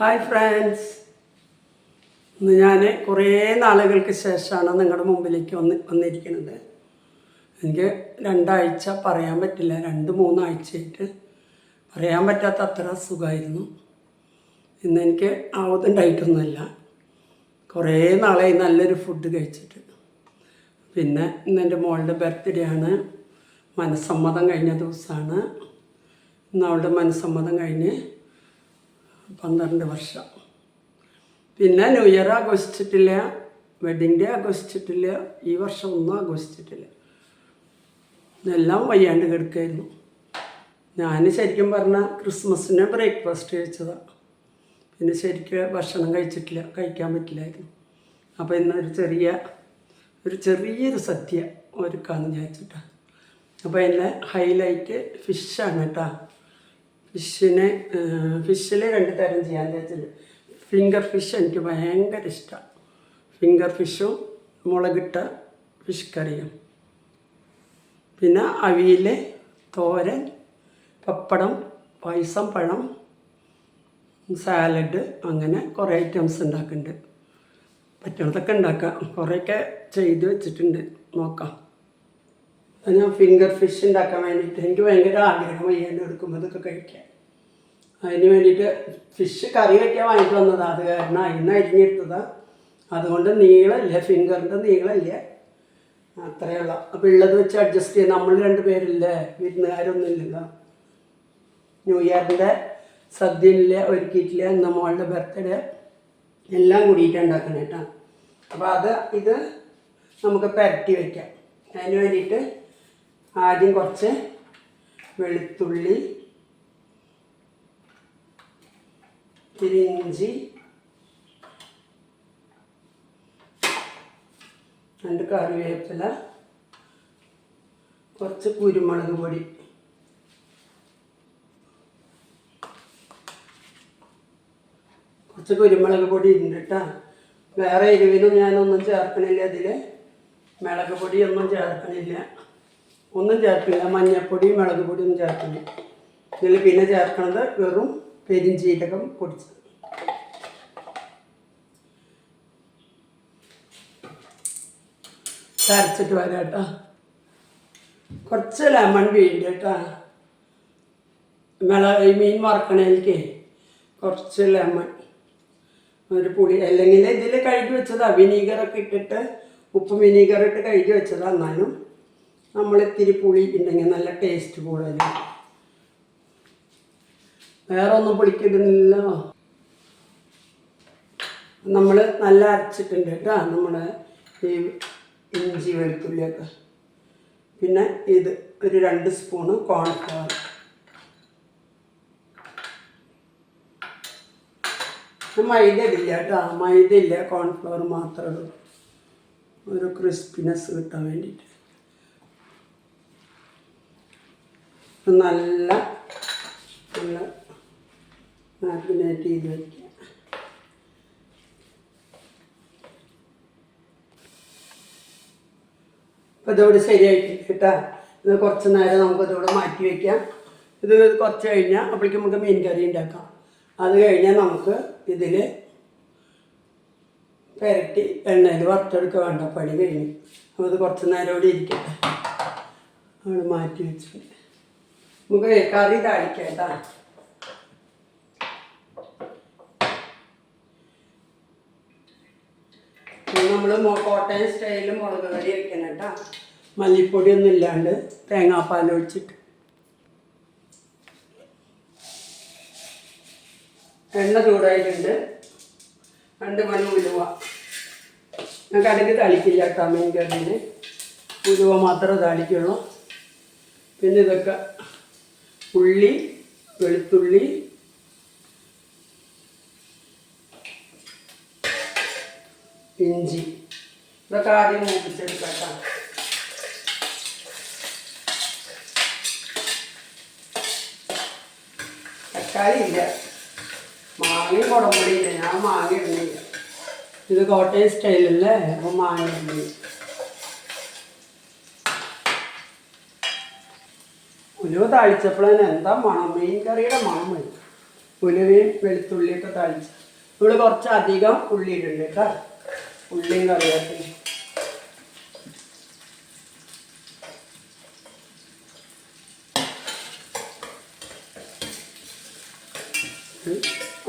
Hi friends ഇന്ന് ഞാൻ കുറേ നാളുകൾക്ക് ശേഷമാണ് നിങ്ങളുടെ മുമ്പിലേക്ക് വന്ന് വന്നിരിക്കുന്നത്. എനിക്ക് രണ്ടാഴ്ച പറയാൻ പറ്റില്ല. രണ്ട് മൂന്നാഴ്ചയായിട്ട് പറയാൻ പറ്റാത്ത അത്ര സുഖമായിരുന്നു. ഇന്ന് എനിക്ക് ആവതുണ്ടായിട്ടൊന്നുമില്ല കുറേ നാളായി നല്ലൊരു ഫുഡ് കഴിച്ചിട്ട്. പിന്നെ ഇന്ന് എന്റെ മോളുടെ ബർത്ത്ഡേ ആണ്. മനസ്സമ്മതം കഴിഞ്ഞ ദിവസമാണ്. ഇന്ന് അവളുടെ മനസ്സമ്മതം കഴിഞ്ഞ് പന്ത്രണ്ട് വർഷം. പിന്നെ ന്യൂ ഇയർ ആഘോഷിച്ചിട്ടില്ല വെഡിങ് ഡേ ആഘോഷിച്ചിട്ടില്ല ഈ വർഷം ഒന്നും ആഘോഷിച്ചിട്ടില്ല. എല്ലാം വയ്യാണ്ട് കിടക്കായിരുന്നു. ഞാൻ ശരിക്കും പറഞ്ഞാൽ ക്രിസ്മസിന് ബ്രേക്ക്ഫാസ്റ്റ് കഴിച്ചതാണ് പിന്നെ ശരിക്കും ഭക്ഷണം കഴിച്ചിട്ടില്ല കഴിക്കാൻ പറ്റില്ലായിരുന്നു. അപ്പോൾ ഇന്നൊരു ചെറിയ ഒരു ചെറിയൊരു സദ്യ ഒരുക്കാന്ന് വിചാരിച്ചിട്ടാണ് അപ്പോൾ അതിന്റെ ഹൈലൈറ്റ് ഫിഷാണ് കേട്ടോ. ഫിഷിനെ ഫിഷിൽ രണ്ട് തരം ചെയ്യാൻ വിചാരിച്ചിട്ടുണ്ട് ഫിംഗർ ഫിഷ് എനിക്ക് ഭയങ്കര ഇഷ്ടമാണ് ഫിംഗർ ഫിഷും മുളകിട്ട ഫിഷ് കറിയും. പിന്നെ അവിയൽ തോരൻ പപ്പടം പായസം പഴം സാലഡ് അങ്ങനെ കുറേ ഐറ്റംസ് ഉണ്ടാക്കുന്നുണ്ട്. പറ്റണതൊക്കെ ഉണ്ടാക്കാം. കുറേയൊക്കെ ചെയ്ത് വെച്ചിട്ടുണ്ട്. നോക്കാം. ഞാൻ ഫിംഗർ ഫിഷ് ഉണ്ടാക്കാൻ വേണ്ടിയിട്ട് എനിക്ക് ഭയങ്കര ആഗ്രഹം എന്നെ എടുക്കുമ്പോൾ ഇതൊക്കെ കഴിക്കാൻ. അതിന് വേണ്ടിയിട്ട് ഫിഷ് കറി വയ്ക്കാൻ വാങ്ങിട്ട് വന്നതാണ് അത് കാരണം അതിന് അരിഞ്ഞെടുത്തതാണ് അതുകൊണ്ട് നീളമില്ല ഫിംഗറിന്റെ നീളമില്ല അത്രയേ ഉള്ളൂ. അപ്പോൾ ഉള്ളത് വെച്ച് അഡ്ജസ്റ്റ് ചെയ്യാം. നമ്മൾ രണ്ട് പേരില്ലേ വിരുന്നുകാരൊന്നും ഇല്ലല്ലോ ന്യൂ ഇയറിന്റെ സദ്യയില്ല ഒരുക്കിയിട്ടില്ല. എന്നാൽ മോളുടെ ബർത്ത്ഡേ എല്ലാം കൂടിയിട്ട് ഉണ്ടാക്കണം കേട്ടോ. അപ്പോൾ അത് ഇത് നമുക്ക് പരട്ടി വയ്ക്കാം അതിന് വേണ്ടിയിട്ട് ആദ്യം കുറച്ച് വെളുത്തുള്ളി ഇത്തിരി ഇഞ്ചി രണ്ട് കറിവേപ്പില കുറച്ച് കുരുമുളക് പൊടി. കുറച്ച് കുരുമുളക് പൊടി ഉണ്ട് വേറെ എരിവിനും ഞാനൊന്നും ചേർക്കണില്ല ഇതിൽ മുളക് പൊടിയൊന്നും ചേർക്കണില്ല. ഒന്നും ചേർക്കില്ല. മഞ്ഞൾപ്പൊടി മുളക് പൊടി ഒന്നും ചേർക്കില്ല. ഇതിൽ പിന്നെ ചേർക്കണത് വെറും പെരിഞ്ചീരകം പൊടിച്ചത്. തരച്ചിട്ട് വരാം കേട്ടോ. കുറച്ച് ലെമൺ വീണ്ട് കേട്ടോ. മിള ഈ മീൻ വറക്കണേലേക്ക് കുറച്ച് ലെമൺ ഒരു പുളി അല്ലെങ്കിൽ ഇതിൽ കഴുകി വെച്ചതാണ് വിനീഗറൊക്കെ ഇട്ടിട്ട് ഉപ്പ് വിനീഗർ ഇട്ട് കഴുകി വെച്ചതാണ് എന്നാലും. നമ്മൾ ഇത്തിരി പുളി ഉണ്ടെങ്കിൽ നല്ല ടേസ്റ്റ് കൂടുതൽ വേറെ ഒന്നും പുളിക്കിടുന്നില്ലോ നമ്മൾ നല്ല അരച്ചിട്ടുണ്ട് കേട്ടോ. നമ്മൾ ഈ ഇഞ്ചി വെളുത്തുള്ളിയൊക്കെ. പിന്നെ ഇത് ഒരു രണ്ട് സ്പൂണ് കോൺഫ്ലവർ മൈദ ഇടില്ല കേട്ടോ. മൈദ ഇല്ല കോൺഫ്ലവർ മാത്രമേ ഉള്ളൂ. ഒരു ക്രിസ്പിനെസ് കിട്ടാൻ വേണ്ടിയിട്ട് നല്ല നല്ല മാഗ്നേറ്റ് ചെയ്ത് വയ്ക്കുക അപ്പോൾ ഇതോടെ ശരിയായിട്ടില്ല കേട്ടോ. ഇത് കുറച്ച് നേരം നമുക്ക് ഇതോടെ മാറ്റി വയ്ക്കാം ഇത് കുറച്ച് കഴിഞ്ഞാൽ അപ്പോഴേക്കും നമുക്ക് മീൻ കറി ഉണ്ടാക്കാം. അത് കഴിഞ്ഞാൽ നമുക്ക് ഇതിൽ പെരട്ടി എണ്ണയിൽ വറുത്തെടുക്കുക വേണ്ട. പണി കഴിഞ്ഞു. അപ്പോൾ ഇത് കുറച്ച് നേരം ഇവിടെ ഇരിക്കട്ടെ. അവിടെ മാറ്റി വെച്ചിട്ടുണ്ട് നമുക്ക് കറി കേട്ടോ നമ്മൾ കോട്ടയം സ്റ്റൈലിൽ മുളക് കറി വെക്കണം കേട്ടോ മല്ലിപ്പൊടിയൊന്നും ഇല്ലാണ്ട് തേങ്ങാപ്പാൽ ഒഴിച്ചിട്ട്. എണ്ണ ചൂടായിട്ടുണ്ട്. രണ്ട് മണി ഉലുവ. ഞാൻ കടുക് തളിക്കില്ല കേട്ടോ മീൻ കറിയിൽ ഉലുവ മാത്രമേ തളിക്കുള്ളൂ. പിന്നെ ഇതൊക്കെ ഉള്ളി വെളുത്തുള്ളി. ഇഞ്ചി. ഇതൊക്കെ ആദ്യം മൂപ്പിച്ചെടുക്കാം തക്കാളി ഇല്ല മാങ്ങയും കുടമ്പടിയില്ല ഞാൻ മാങ്ങ ഇടുന്നില്ല. ഇത് കോട്ടയം സ്റ്റൈലല്ലേ? അപ്പം മാങ്ങ ഇടുന്നില്ല. ഉലുവ താളിച്ചപ്പോഴേ എന്താ മണം? മീൻ കറിയുടെ മണം വരും. ഉലുവയും വെളുത്തുള്ളിയൊക്കെ താളിച്ച് നമ്മൾ കുറച്ച് അധികം ഉള്ളി ഇടുന്നുണ്ട് കേട്ടോ. ഉള്ളിയും കറിയാക്കി.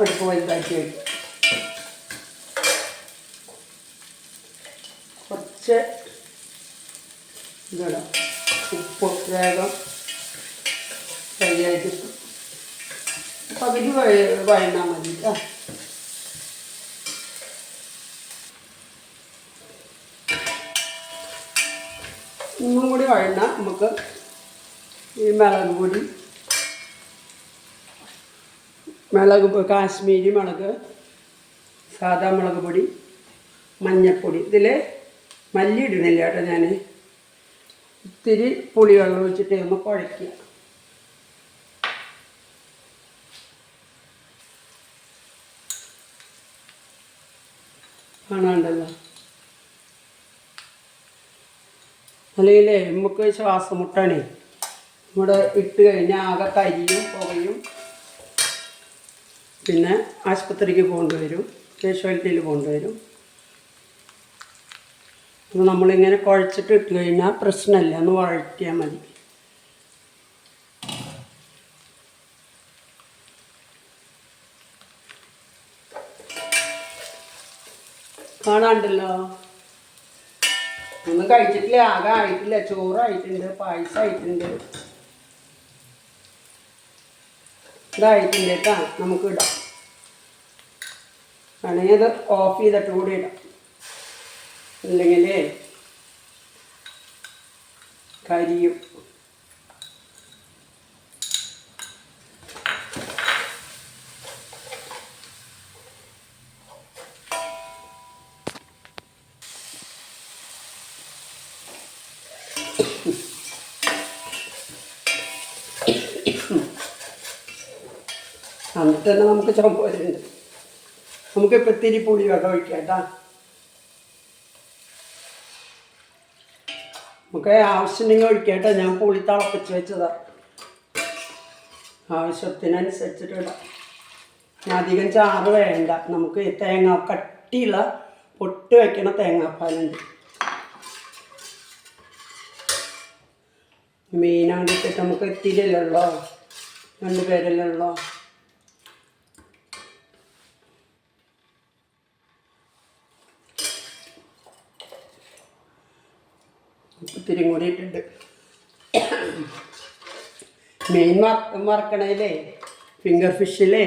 അടുപ്പ് വലുതാക്കി വയ്ക്കും കുറച്ച് ഇതിടാം. ഉപ്പ് വേഗം കിട്ടും പകുതി വഴ വഴന്നാൽ മതി ഒന്നും കൂടി വഴണ്ണ നമുക്ക് ഈ മുളക് പൊടി മുളക് കാശ്മീരി മുളക് സാധാ മുളക് പൊടി മഞ്ഞൾപ്പൊടി ഇതിൽ മല്ലി ഇടുന്നില്ല കേട്ടോ ഞാൻ ഇത്തിരി പുളിവെള്ളം ഒഴിച്ചിട്ട് ഒന്ന് കുഴയ്ക്കുക കാണാണ്ടല്ലോ. അല്ലെങ്കിൽ നമുക്ക് ശ്വാസം മുട്ടാണേ ഇവിടെ ഇട്ട് കഴിഞ്ഞാൽ ആകെ കരിയും പുകയും പിന്നെ ആശുപത്രിക്ക് പോകേണ്ടി വരും കാഷ്വാലിറ്റിയിൽ അപ്പോൾ നമ്മളിങ്ങനെ കുഴച്ചിട്ട് ഇട്ട് കഴിഞ്ഞാൽ പ്രശ്നമില്ല ഒന്ന് വഴറ്റിയാൽ മതി. കാണാണ്ടല്ലോ ഒന്നും കഴിച്ചിട്ടില്ല ആകെ ആയിട്ടില്ല. ചോറായിട്ടുണ്ട് പായസമായിട്ടുണ്ട് ഇതായിട്ടുണ്ട് കേട്ടോ നമുക്ക് ഇടാം. വേണമെങ്കിൽ അത് ഓഫ് ചെയ്തിട്ട് കൂടി ഇടാം. ഇല്ലെങ്കിൽ കരിയും. എന്നിട്ട് തന്നെ നമുക്ക് ചുമരുണ്ട് നമുക്കിപ്പോൾ ഇത്തിരി പുളി വെള്ളം ഒഴിക്കാം കേട്ടാ. നമുക്ക് ആവശ്യമുണ്ടെങ്കിൽ ഒഴിക്കട്ടെ ഞാൻ പുളി തിളപ്പിച്ച് വെച്ചതാ. ആവശ്യത്തിനനുസരിച്ചിട്ട് ഇടാം. അധികം ചാറ് വേണ്ട. നമുക്ക് തേങ്ങ കട്ടിയുള്ള പൊട്ട് വയ്ക്കണ തേങ്ങാപ്പാലുണ്ട്. മീനാണ്ട് ഇട്ടിട്ട് നമുക്ക് എത്തിയില്ലല്ലോ ഉള്ളോ രണ്ട് പേരല്ലേ ഉള്ളോ ഇത്തിരി കൂടിയിട്ടുണ്ട്. മെയിൻ വറ ഫിംഗർ ഫിഷിലേ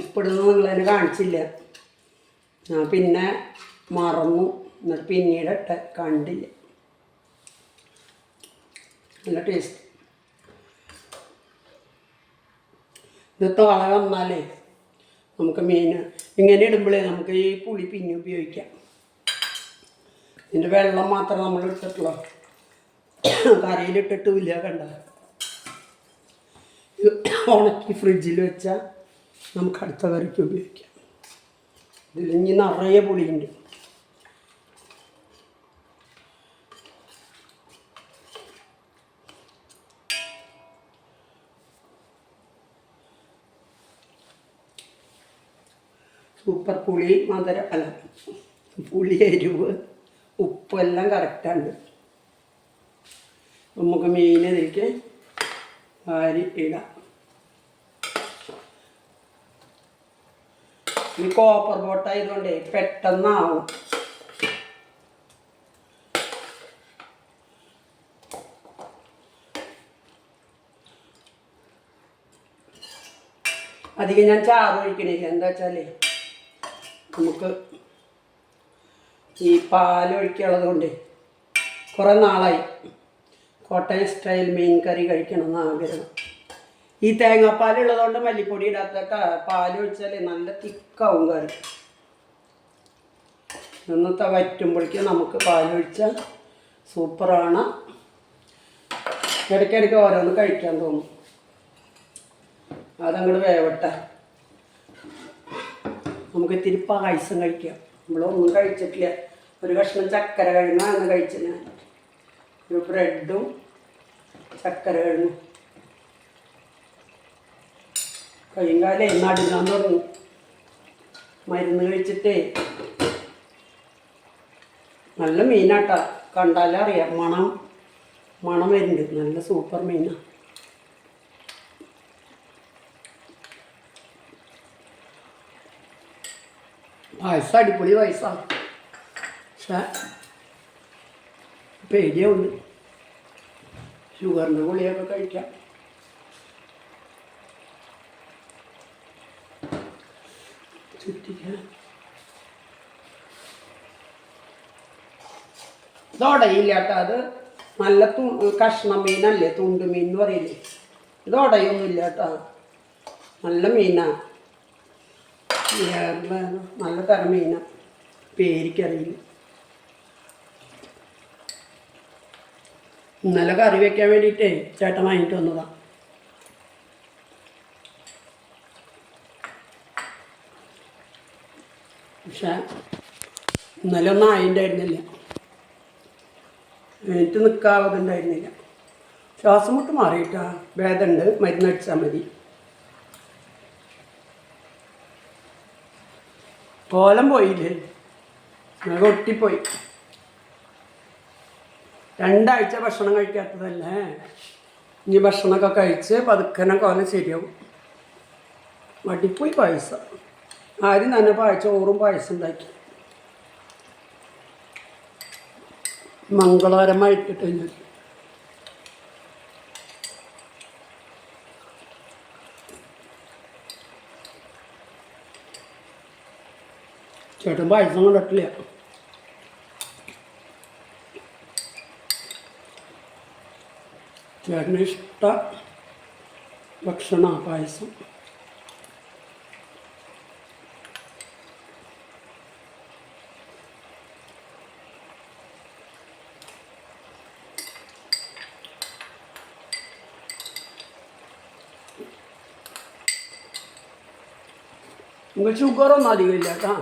ഉപ്പിടുന്നത് നിങ്ങളതിന് കാണിച്ചില്ല. ഞാൻ പിന്നെ മറന്നു. എന്നിട്ട് പിന്നീട് ഇട്ട് കണ്ടില്ല. നല്ല ടേസ്റ്റ് ഇത് തോള വന്നാലേ നമുക്ക് മീൻ ഇങ്ങനെ ഇടുമ്പോഴേ നമുക്ക് ഈ പുളി പിന്നെ ഉപയോഗിക്കാം. ഇതിന്റെ വെള്ളം മാത്രം നമ്മൾ എടുത്തിട്ടുള്ളൂ. കറിയിലിട്ടിട്ടുമില്ല കണ്ട? ഇത് ഉണക്കി ഫ്രിഡ്ജിൽ വെച്ചാൽ നമുക്ക് അടുത്ത കറിക്ക് ഉപയോഗിക്കാം. ഇതിൽ ഇനി നിറയെ പുളിയുണ്ട്. സൂപ്പർ പുളി മധുര അല്ല പുളി എരിവ്. ഉപ്പെല്ലാം കറക്റ്റാണ് നമുക്ക് മീൻ ഇതിലേക്ക് വാരി ഇടാം. ഈ കോപ്പർ ബോട്ടായതുകൊണ്ടേ പെട്ടെന്നാവും. അധികം ഞാൻ ചാറ് ഒഴിക്കണില്ല. എന്താ വെച്ചാലേ നമുക്ക് ഈ പാലൊഴിക്കുള്ളത് കൊണ്ട് കുറേ നാളായി. കോട്ടയം സ്റ്റൈൽ മീൻ കറി കഴിക്കണം എന്ന് ആഗ്രഹം. ഈ തേങ്ങാപ്പാൽ ഉള്ളതുകൊണ്ട് മല്ലിപ്പൊടി ഇടാത്ത പാൽ ഒഴിച്ചാൽ നല്ല തിക്കാവും കറി. ഇന്നത്തെ വറ്റുമ്പോഴേക്കും നമുക്ക് പാലൊഴിച്ചാൽ സൂപ്പറാണ്. ഇടയ്ക്കിടയ്ക്ക് ഓരോന്ന് കഴിക്കാൻ തോന്നും. അതങ്ങോട്ട് വേവട്ടെ. നമുക്ക് ഇത്തിരി പായസം കഴിക്കാം. നമ്മളൊന്നും കഴിച്ചിട്ടില്ല. ഒരു കഷ്ണം ചക്കര കഴിഞ്ഞാണ് കഴിച്ചത് ഞാൻ. ഒരു ബ്രെഡും ചക്കര കഴിഞ്ഞു കയ്യും കാലേ നടുങ്ങാൻ തുടങ്ങി. മരുന്ന് കഴിച്ചിട്ടേ. നല്ല മീനാട്ടാ. കണ്ടാലറിയാം മണം മണം വരുന്നുണ്ട്. നല്ല സൂപ്പർ മീനാ. പായസം അടിപൊളി പായസമാണ് പക്ഷേ പേടിയുണ്ട് ഷുഗറിന്റെ ഗുളിയൊക്കെ കഴിക്കാം. കേട്ടോ. അത് നല്ല തു കഷ്ണം മീനല്ലേ തുണ്ട് മീൻ എന്ന് പറയില്ലേ. ഇതോടയൊന്നുമില്ല നല്ല മീനാണ് നല്ല തരം മീന. പേരിക്കറിയില്ല. ഇന്നലെ കറി വെക്കാൻ വേണ്ടിയിട്ടേ ചേട്ടൻ വാങ്ങിയിട്ട് വന്നതാ. പക്ഷെ ഇന്നലെ ഒന്നും ആയിണ്ടായിരുന്നില്ല. എനിക്ക് നിൽക്കാവതുണ്ടായിരുന്നില്ല ശ്വാസം മുട്ട് മാറിയിട്ടാ. ഭേദമുണ്ട് മരുന്നടിച്ചാൽ മതി. കോലം പോയില്ലേ? ഞങ്ങൾ ഒട്ടിപ്പോയി രണ്ടാഴ്ച ഭക്ഷണം കഴിക്കാത്തതല്ലേ? ഇനി ഭക്ഷണമൊക്കെ കഴിച്ച് പതുക്കനെ കോലം ശരിയാവും. മടിപ്പോയി പായസം. ആരും തന്നെ പായച്ച ചോറും പായസം ഉണ്ടാക്കി. മംഗളകരമായിട്ടിട്ട് ഞാൻ ചേട്ടൻ പായസം കണ്ടിട്ടില്ല ചേട്ടന് ഇഷ്ട ഭക്ഷണ പായസം. നിങ്ങൾക്ക് ഷുഗറൊന്നും അധികം ഇല്ല കേട്ടോ.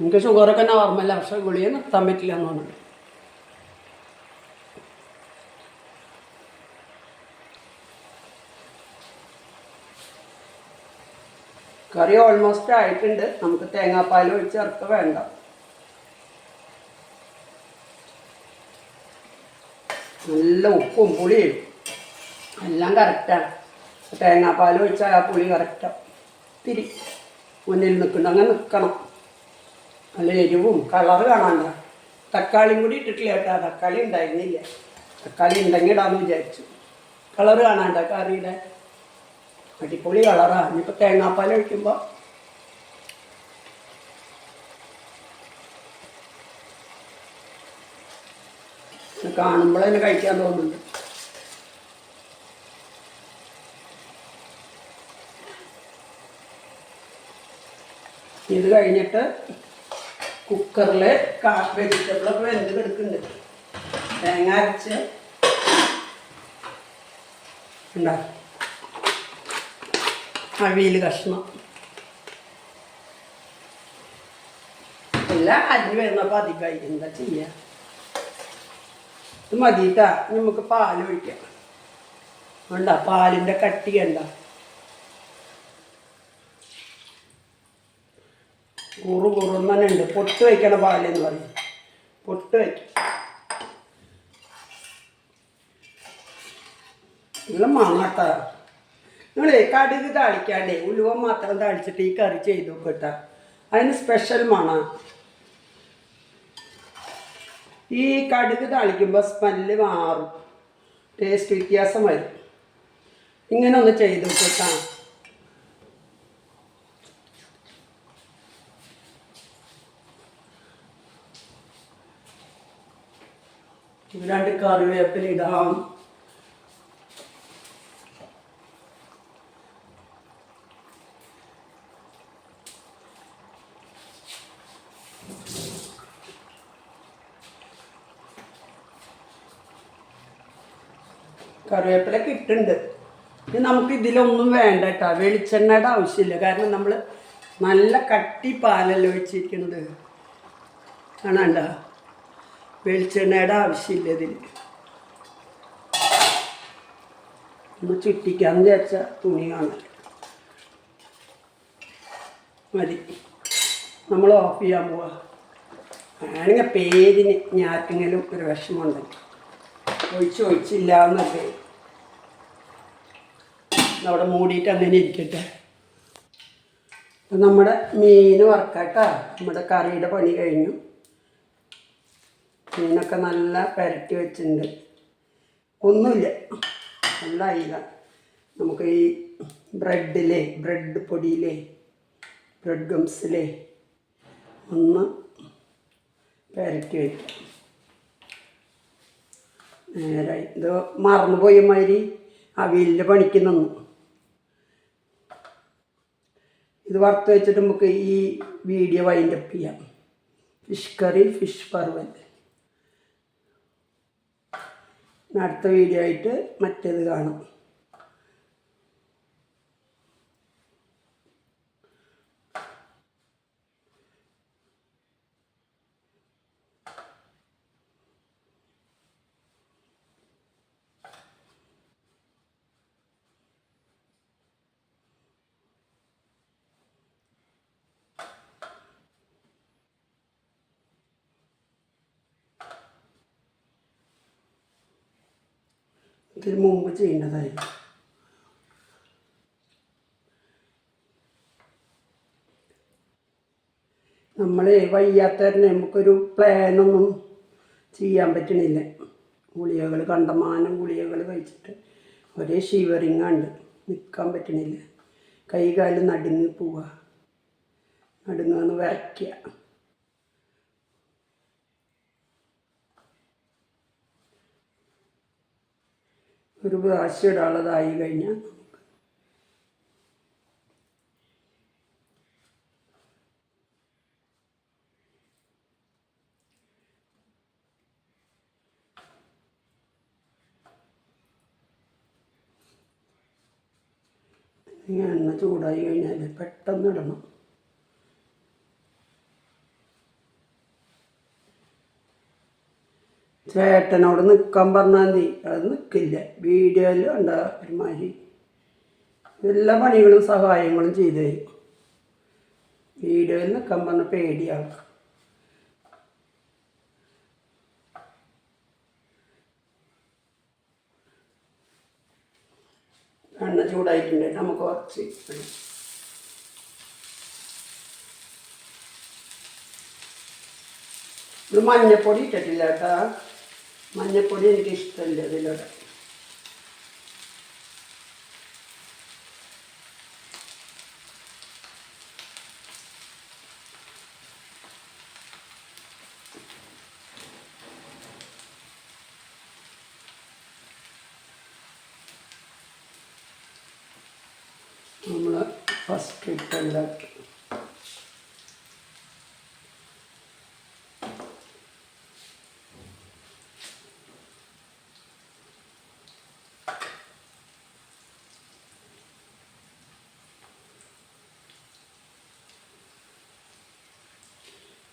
നിങ്ങൾക്ക് ഷുഗറൊക്കെ നോർമല പക്ഷെ ഗുളിക നിർത്താൻ പറ്റില്ല എന്ന് തോന്നുന്നു. കറി ഓൾമോസ്റ്റ് ആയിട്ടുണ്ട്. നമുക്ക് തേങ്ങാപ്പാൽ ഒഴിച്ച് ചേർക്ക വേണ്ട. നല്ല ഉപ്പും പുളിയും. എല്ലാം കറക്റ്റാണ് തേങ്ങാപ്പാൽ ഒഴിച്ചാൽ ആ പുളി കറക്റ്റാണ് തിരി മുന്നിൽ നിൽക്കണം അങ്ങനെ നിൽക്കണം നല്ല എരിവും കളറ് കാണാണ്ട തക്കാളിയും കൂടി ഇട്ടിട്ടില്ല കേട്ടോ. തക്കാളി ഉണ്ടായിരുന്നില്ല. തക്കാളി ഉണ്ടെങ്കിൽ ഇടാമെന്ന് വിചാരിച്ചു. കളറ് കാണാണ്ട കറിയുടെ. അടിപൊളി കളറാണ് ഇനിയിപ്പോൾ തേങ്ങാപ്പാൽ ഒഴിക്കുമ്പോൾ കാണുമ്പോൾ തന്നെ കഴിക്കാൻ തോന്നുന്നുണ്ട്. ഇത് കഴിഞ്ഞിട്ട് കുക്കറിൽ കാ വെജിറ്റബിളൊക്കെ വെന്ത് കിടക്കുന്നുണ്ട്. തേങ്ങ അരച്ച് ഉണ്ടാക്കും അവിയൽ കഷ്ണം. എല്ലാം അരി വരുന്നപ്പോൾ അധികമായി എന്താ ചെയ്യുക ഇത് മതിട്ടാ. നമുക്ക് പാൽ ഒഴിക്കാം. വേണ്ട പാലിന്റെ കട്ടി കണ്ട കുറു കുറു ഉണ്ട്. പൊട്ട് വയ്ക്കണ പാലെന്ന് പറയും. പൊട്ട് വയ്ക്കും. നിങ്ങൾ മാങ്ങാത്ത നിങ്ങളേ കടുക് താളിക്കാണ്ടേ ഉലുവ മാത്രം താളിച്ചിട്ട് ഈ കറി ചെയ്തു കേട്ടാ അതിന് സ്പെഷ്യൽ മണ. ഈ കടുക് താളിക്കുമ്പോൾ സ്മെല്ല് മാറും. ടേസ്റ്റ് വ്യത്യാസം വരും. ഇങ്ങനെ ഒന്ന് ചെയ്തു നോക്കട്ടാ രണ്ട് കറിവേപ്പില ഇടാം. കറിവേപ്പിലൊക്കെ ഇട്ടുണ്ട് ഇനി നമുക്ക് ഇതിലൊന്നും വേണ്ട കേട്ടോ. വെളിച്ചെണ്ണയുടെ ആവശ്യമില്ല. കാരണം നമ്മൾ നല്ല കട്ടി പാലല്ല ഒഴിച്ചിരിക്കുന്നത് കാണാണ്ട? വെളിച്ചെണ്ണയുടെ ആവശ്യമില്ല ഇതിൽ ഒന്ന് ചുറ്റിക്കാന്ന് വിചാരിച്ച തുണി കാണാൻ മതി. നമ്മൾ ഓഫ് ചെയ്യാൻ പോവാ. ആണെങ്കിൽ പേരിന് ഞാർക്കെങ്കിലും ഒരു വിഷമമുണ്ട് ഒഴിച്ച് ഒഴിച്ചില്ല എന്നൊക്കെ. അവിടെ മൂടിയിട്ട് അങ്ങനെ ഇരിക്കട്ടെ. അപ്പം നമ്മുടെ മീൻ വറക്കാട്ടാ നമ്മുടെ കറിയുടെ പണി കഴിഞ്ഞു. മീനൊക്കെ നല്ല പുരട്ടി വെച്ചിട്ടുണ്ട്. ഒന്നുമില്ല. നല്ല അയില. നമുക്ക് ഈ ബ്രെഡിലെ ബ്രെഡ് പൊടിയിലെ ബ്രെഡ് ഗംസിലെ ഒന്ന് പുരട്ടി വയ്ക്കും നേരായി. ഇത് മറന്നുപോയ മാതിരി അവിയലിന്റെ പണിക്ക് നിന്നു. ഇത് വറുത്ത് വെച്ചിട്ട് നമുക്ക് ഈ വീഡിയോ വൈൻഡപ്പ് ചെയ്യാം. ഫിഷ് കറി ഫിഷ് പർവൽ അടുത്ത വീഡിയോ ആയിട്ട് മറ്റേത് കാണാം. ഇതിന് മുമ്പ് ചെയ്യേണ്ടതായിരുന്നു നമ്മളെ തന്നെ നമുക്കൊരു പ്ലാനൊന്നും ചെയ്യാൻ പറ്റണില്ല. ഗുളികകൾ കണ്ടമാനം ഗുളികകൾ കഴിച്ചിട്ട് ഒരേ ഷിവറിങ് ഉണ്ട് നിൽക്കാൻ പറ്റണില്ല. കൈ കാൽ നടുങ്ങി പോവുക നടുങ്ങാന്ന് വിറയ്ക്കുക ഒരു പ്രാവശ്യം ഇടാനുള്ളതായി കഴിഞ്ഞാൽ ഇങ്ങനെ ചൂടായി കഴിഞ്ഞാൽ പെട്ടെന്ന് ഇടണം. ചേട്ടനോട് നിൽക്കാൻ പറഞ്ഞാൽ മതി. അത് നിൽക്കില്ല വീഡിയോയിൽ ഉണ്ട് ഒരുമാതിരി എല്ലാ പണികളും സഹായങ്ങളും ചെയ്തു തരും. വീഡിയോയിൽ നിൽക്കാൻ പറഞ്ഞ പേടിയാണ് എണ്ണ ചൂടായിട്ടുണ്ട്. നമുക്ക് കുറച്ച്. ഇത് മഞ്ഞപ്പൊടി ഇട്ടിട്ടില്ല കേട്ടാ. മഞ്ഞപ്പൊടി എനിക്ക് ഇഷ്ടമില്ല ഇതിലൂടെ നമ്മൾ ഫസ്റ്റ് ഇട്ടുണ്ടാക്കി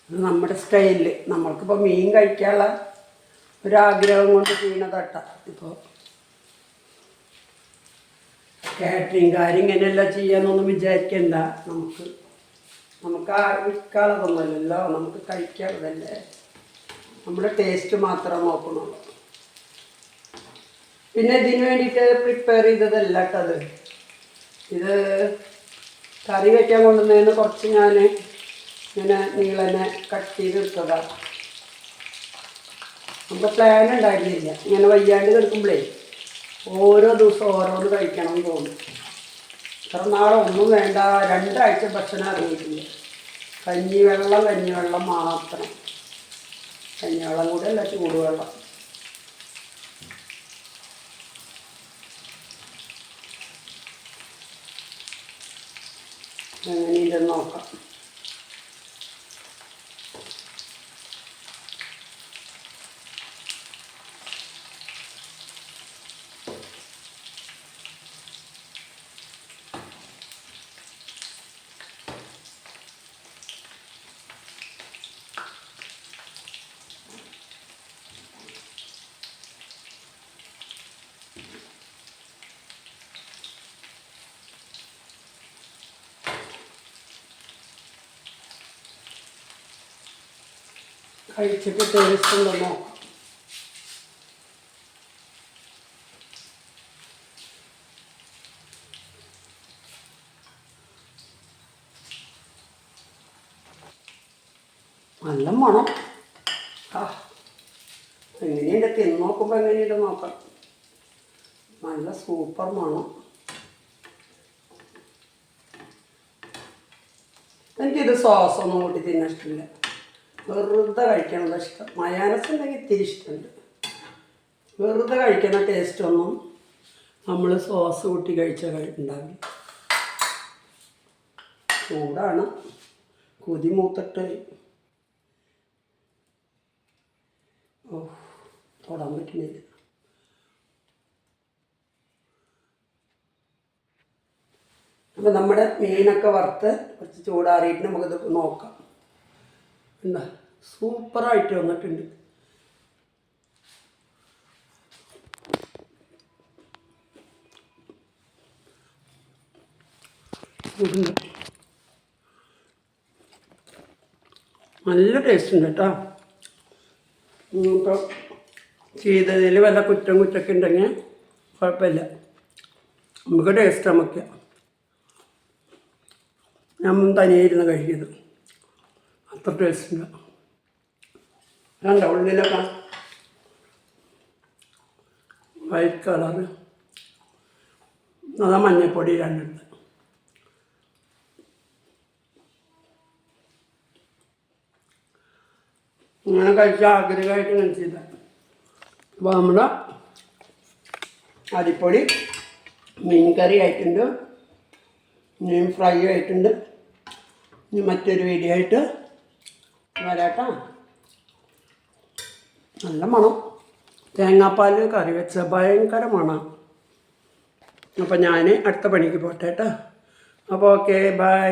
ഇത് നമ്മുടെ സ്റ്റൈലിൽ നമ്മൾക്കിപ്പോൾ മീൻ കഴിക്കാനുള്ള ഒരാഗ്രഹം കൊണ്ട് ചെയ്യണതട്ട ഇപ്പോൾ കാറ്ററിംഗ് കാര്യം ഇങ്ങനെയെല്ലാം ചെയ്യാന്നൊന്നും വിചാരിക്കണ്ട. നമുക്ക് നമുക്ക് ആ നമുക്ക് കഴിക്കാറുള്ളതല്ലേ നമ്മുടെ ടേസ്റ്റ് മാത്രം നോക്കണുള്ളൂ പിന്നെ ഇതിന് വേണ്ടിയിട്ട് പ്രിപ്പയർ ചെയ്തതല്ല കേട്ടത് ഇത് കറി വയ്ക്കാൻ കൊണ്ടുവന്നതിന് കുറച്ച് ഞാൻ ഇങ്ങനെ നീളനെ കട്ട് ചെയ്തെടുത്തതാണ് നമുക്ക് പ്ലാൻ ഉണ്ടായിരുന്നില്ല. ഇങ്ങനെ വയ്യാണ്ട് കിടക്കുമ്പോഴേ ഓരോ ദിവസം ഓരോന്ന് കഴിക്കണം എന്ന് തോന്നും. ഇത്ര നാളെ ഒന്നും വേണ്ട രണ്ടാഴ്ച ഭക്ഷണം അറിഞ്ഞിട്ടില്ല കഞ്ഞിവെള്ളം കഞ്ഞിവെള്ളം മാത്രം. കഞ്ഞിവെള്ളം കൂടെ അല്ല ചൂടുവെള്ളം. അങ്ങനെ ഇതെന്ന് നോക്കാം. കഴിച്ചിട്ട് ടേസ്റ്റ് ഉണ്ടോ നോക്കാം. നല്ല മണം. എങ്ങനെയുണ്ട്? തിന്ന് നോക്കുമ്പോൾ എങ്ങനെയുണ്ട് നോക്കാം. നല്ല സൂപ്പർ മണം. എനിക്കിത് സോസൊന്നും കൂട്ടി തിന്നാൻ ഇഷ്ടമില്ല. വെറുതെ കഴിക്കാനുള്ള ഇഷ്ടം. മയാനസ് ഉണ്ടെങ്കിൽ ഇത്തിരി ഇഷ്ടമുണ്ട്. വെറുതെ കഴിക്കണ ടേസ്റ്റൊന്നും നമ്മൾ സോസ് കൂട്ടി കഴിച്ച ഉണ്ടാവില്ല. ചൂടാണ്. കൊതി മൂത്തിട്ട്. ഓ തൊടാൻ പറ്റുന്നില്ല. അപ്പം നമ്മുടെ മീനൊക്കെ വറുത്ത് കുറച്ച് ചൂടാറിയിട്ട് നമുക്കിത് നോക്കാം. എന്താ? സൂപ്പറായിട്ട് വന്നിട്ടുണ്ട്. നല്ല ടേസ്റ്റ് ഉണ്ട് കേട്ടോ. ഇപ്പോൾ ചെയ്തതിൽ വല്ല കുറ്റം കുറ്റമൊക്കെ ഉണ്ടെങ്കിൽ കുഴപ്പമില്ല. നമുക്ക് ടേസ്റ്റ് നമുക്ക് ഞാൻ തനിയെ ഇരുന്ന് കഴിക്കുന്നത് ടേസ്റ്റ് ഉണ്ട് ഉള്ളിലൊക്കെ വൈറ്റ് കളറ് അതാ മഞ്ഞപ്പൊടി രണ്ടുണ്ട് ഇങ്ങനെ കഴിച്ച ആഗ്രഹമായിട്ട് ഞാൻ ചെയ്ത. അപ്പോൾ നമ്മുടെ അരിപ്പൊടി മീൻ കറി ആയിട്ടുണ്ട് മീൻ ഫ്രൈ ആയിട്ടുണ്ട്. മറ്റൊരു വീഡിയോ ആയിട്ട് വരാട്ടോ. നല്ല മണം. തേങ്ങാപ്പാൽ കറി വെച്ച ഭയങ്കര മണം. അപ്പോൾ ഞാൻ അടുത്ത പണിക്ക് പോട്ടെ കേട്ടോ. അപ്പോൾ ഓക്കെ ബൈ